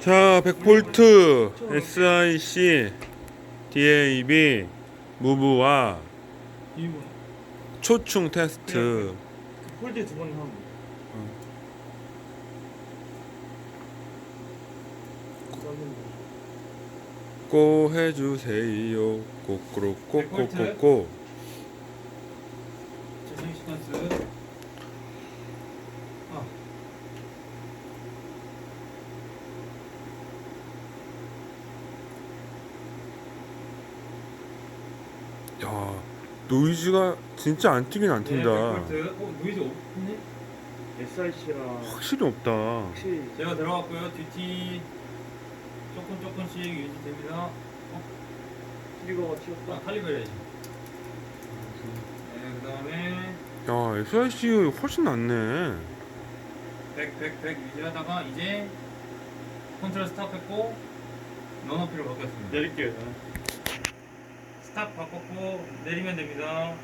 자, 100V SIC DAB 무브와 초충 테스트 홀드 두번 하고. 꼭 해주세요 꼬꾸로 꼬꼬꼬꼬 재생 시퀀스. 야 노이즈가 진짜 안 튀긴 안 네, 튄다 100V. 어, 노이즈 없네. SIC랑 확실히 없다 확실히 제가 들어갔고요. 뒤티 조금 조금씩 유지됩니다. 어? 트리거가 아, 튀었다. 칼리브레이션. 네, 그 다음에 야 SIC 훨씬 낫네 100, 100, 100 유지하다가 이제 컨트롤 스탑했고 런어피로 바꿨습니다. 내릴게요. 스 탑 바꿨고 내리면 됩니다.